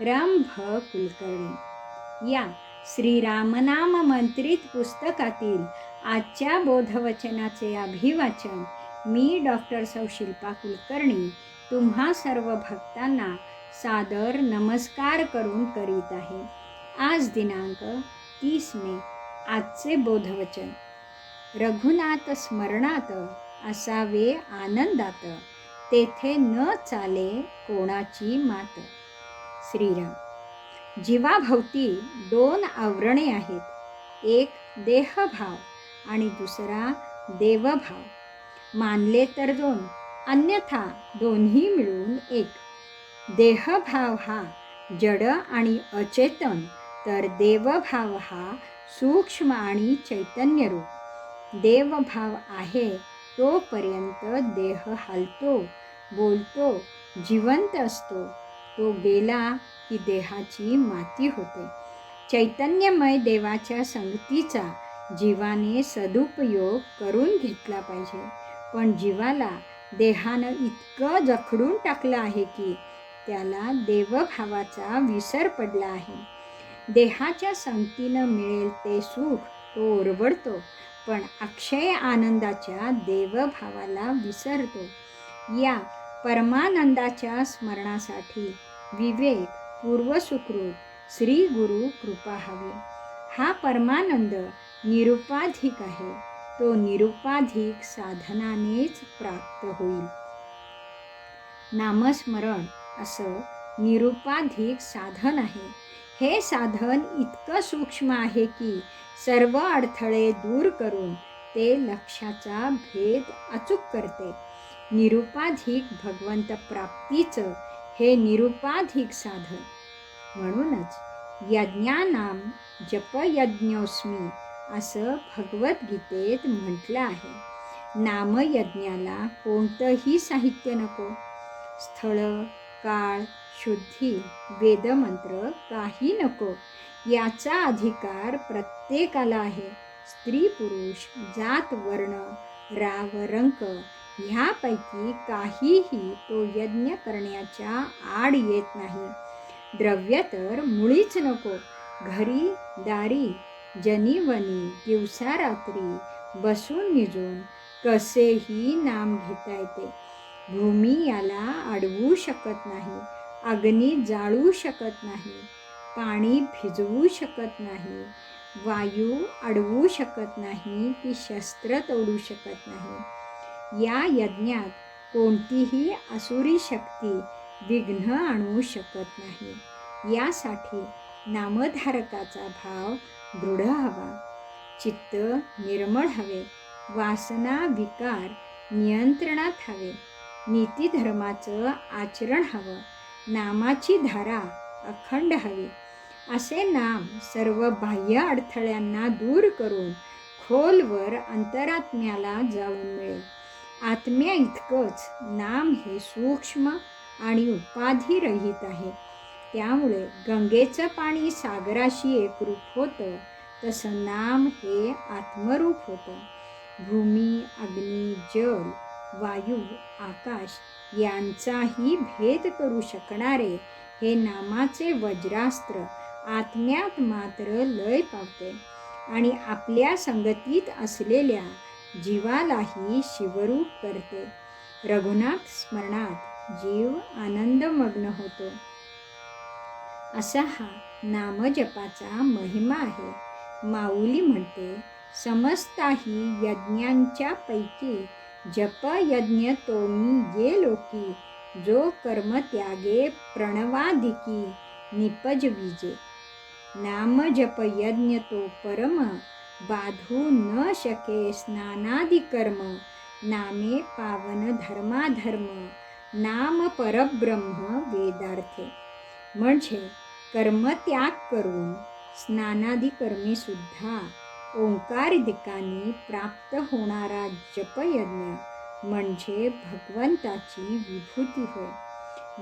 राम भ कुलकर्णी. या श्रीरामनाम मंत्रित पुस्तकातील आजच्या बोधवचनाचे अभिवाचन मी डॉक्टर सौ शिल्पा कुलकर्णी तुम्हा सर्व भक्तांना सादर नमस्कार करून करीत आहे. आज दिनांक तीस मे आजचे बोधवचन. रघुनाथ स्मरणात असावे आनंदात तेथे न चाले कोणाची मात. श्रीराम. जीवाभोवती दोन आवरणे आहेत. एक देहभाव आणि दुसरा देवभाव. मानले तर दोन अन्यथा दोन्ही मिळून एक. देहभाव हा जड आणि अचेतन तर देवभाव हा सूक्ष्म आणि चैतन्यरूप. देवभाव आहे तोपर्यंत देह हालतो बोलतो जिवंत असतो. तो गेला की देहाची माती होते. चैतन्यमय देवाच्या संगतीचा जीवाने सदुपयोग करून घेतला पाहिजे. पण जीवाला देहानं इतकं जखडून टाकलं आहे की त्याला देवभावाचा विसर पडला आहे. देहाच्या संगतीनं मिळेल ते सुख तो ओरबडतो पण अक्षय आनंदाच्या देवभावाला विसरतो. या परमानंदाच्या स्मरणासाठी विवेक पूर्वसुकृत श्री गुरु कृपा हवी. हा परमानंद निरुपाधिक आहे. तो निरुपाधिक साधनानेच प्राप्त होईल. नामस्मरण असं निरुपाधिक साधन आहे. हे साधन इतकं सूक्ष्म आहे की सर्व अडथळे दूर करून ते लक्षाचा भेद अचूक करते. निरुपाधिक भगवंत प्राप्तीचं हे निरुपाधिक साधन. म्हणूनच यज्ञानाम जपयज्ञोस्मी असं भगवद्गीतेत म्हटलं आहे. नामयज्ञाला कोणतंही साहित्य नको. स्थळ काळ शुद्धी वेदमंत्र काही नको. याचा अधिकार प्रत्येकाला आहे. स्त्री पुरुष जात वर्ण राव रंक ह्यापैकी काहीही तो यज्ञ करण्याच्या आड येत नाही. द्रव्य तर मुळीच नको. घरी दारी जनीवनी दिवसा रात्री बसून निजून कसेही नाम घेता येते. भूमी याला अडवू शकत नाही अग्नी जाळू शकत नाही पाणी भिजवू शकत नाही वायू अडवू शकत नाही की शस्त्र तोडू शकत नाही. या यज्ञात कोणतीही असुरी शक्ती विघ्न आणू शकत नाही. यासाठी नामधारकाचा भाव दृढ हवा. चित्त निर्मळ हवे. वासना विकार नियंत्रणात हवे. नीतीधर्माचं आचरण हवं. नामाची धारा अखंड हवी. असे नाम सर्व बाह्य अडथळ्यांना दूर करून खोलवर अंतरात्म्याला जाऊन मिळेल. आत्म्या इतकंच नाम हे सूक्ष्म आणि उपाधिरहित आहे. त्यामुळे गंगेचं पाणी सागराशी एकरूप होतं तसं नाम हे आत्मरूप होतं. भूमी अग्नी जल वायू आकाश यांचाही भेद करू शकणारे हे नामाचे वज्रास्त्र आत्म्यात मात्र लय पावते. आणि आपल्या संगतीत असलेल्या जीवालाही शिवरूप करते. रघुनाथ स्मरणात जीव आनंदमग्न होतो. असा हा नामजपाचा महिमा आहे. माऊली म्हणते समस्ताही यज्ञांच्या पैकी जप यज्ञ तोमी ये लोकी जो कर्म त्यागे प्रणवादिकी निपज विजे. नाम जप यज्ञ तो परम बाधू न शके स्नानादि कर्म नामे पावन धर्माधर्म नाम परब्रह्म वेदार्थे. म्हणजे कर्मत्याग करून स्नानादी कर्मी सुद्धा ओंकारदिकाने प्राप्त होणारा जपयज्ञ म्हणजे भगवंताची विभूती होय.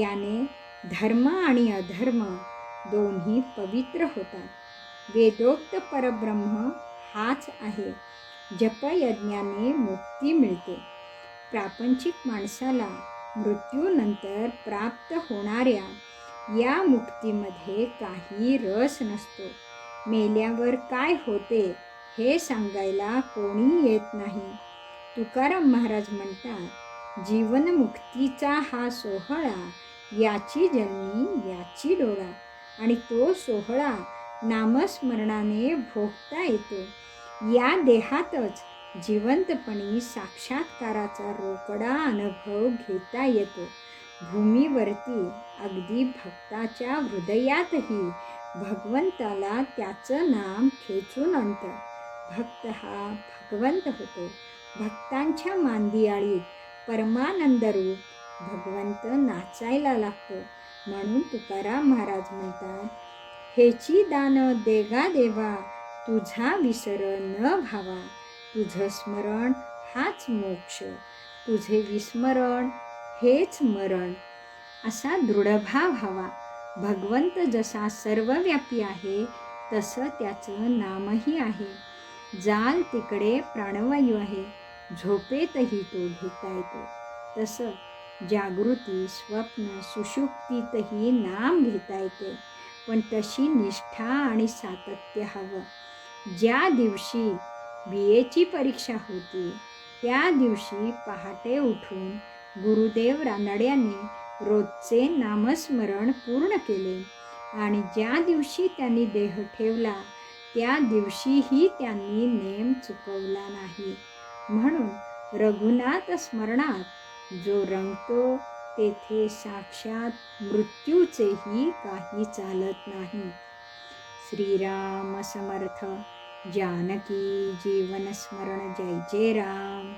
याने धर्म आणि अधर्म दोन्ही पवित्र होतात. वेदोक्त परब्रह्म हाच आहे. जपयज्ञाने मुक्ती मिळते. प्रापंचिक माणसाला मृत्यूनंतर प्राप्त होणाऱ्या या मुक्तीमध्ये काही रस नसतो. मेल्यावर काय होते हे सांगायला कोणी येत नाही. तुकाराम महाराज म्हणतात जीवनमुक्तीचा हा सोहळा याची जन्मी याची डोळा आणि तो सोहळा नामस्मरणाने भोगता येतो. या देहातच जिवंतपणी साक्षात्काराचा रोकडा अनुभव घेता येतो. भूमीवरती अगदी भक्ताच्या हृदयातही भगवंताला त्याचं नाम खेचून आणतं. भक्त हा भगवंत होतो. भक्तांच्या मांदियाळीत परमानंदरूप भगवंत नाचायला लागतो. म्हणून तुकाराम महाराज म्हणतात हेची दान देगा देवा तुझा विसर न भावा तुझं स्मरण हाच मोक्ष तुझे विस्मरण हेच मरण. असा दृढभाव हवा भगवंत जसा सर्वव्यापी आहे तसं त्याचं नामही आहे. जाल तिकडे प्राणवायू आहे झोपेतही तो घेता येतो. तसं जागृती स्वप्न सुषुप्तीतही नाम घेता येते. पण तशी निष्ठा आणि सातत्य हवं. ज्या दिवशी बी एची परीक्षा होती त्या दिवशी पहाटे उठून गुरुदेव रानड्यांनी रोजचे नामस्मरण पूर्ण केले आणि ज्या दिवशी त्यांनी देह ठेवला त्या दिवशीही त्यांनी नेम चुकवला नाही. म्हणून रघुनाथ स्मरणात जो रंगतो तेथे साक्षात मृत्यूचेही काही चालत नाही. श्रीराम समर्थ. जानकी जीवन स्मरण. जय जय राम.